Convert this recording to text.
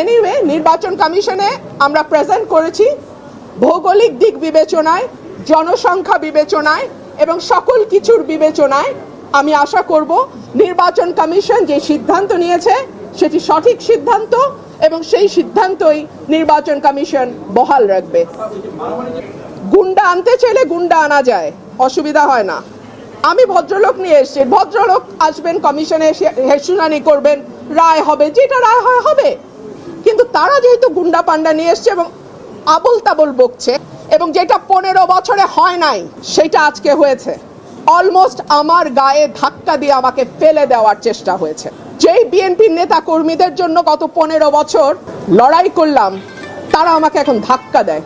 Anyway নির্বাচন কমিশনে আমরা প্রেজেন্ট করেছি ভৌগোলিক দিক বিবেচনায়, জনসংখ্যা বিবেচনায় এবং সকল কিছুর বিবেচনায়। আমি আশা করব নির্বাচন কমিশন যে সিদ্ধান্ত নিয়েছে, সেটি সঠিক সিদ্ধান্ত এবং সেই সিদ্ধান্তই নির্বাচন কমিশন বহাল রাখবে। গুন্ডা আনতে চাইলে গুন্ডা আনা যায়, অসুবিধা হয় না। আমি ভদ্রলোক নিয়ে এসেছি। ভদ্রলোক আসবেন, কমিশনে হেসুনানি করবেন। রায় হবে, যেটা রায় হয় হবে। কিন্তু তারা যেহেতু গুন্ডা পান্ডা নিয়ে এসছে এবং আবল তাবল বকছে, এবং যেটা পনেরো বছরে হয় নাই, সেটা আজকে হয়েছে। অলমোস্ট আমার গায়ে ধাক্কা দিয়ে আমাকে ফেলে দেওয়ার চেষ্টা হয়েছে। যেই বিএনপির নেতা কর্মীদের জন্য গত পনেরো বছর লড়াই করলাম, তারা আমাকে এখন ধাক্কা দেয়।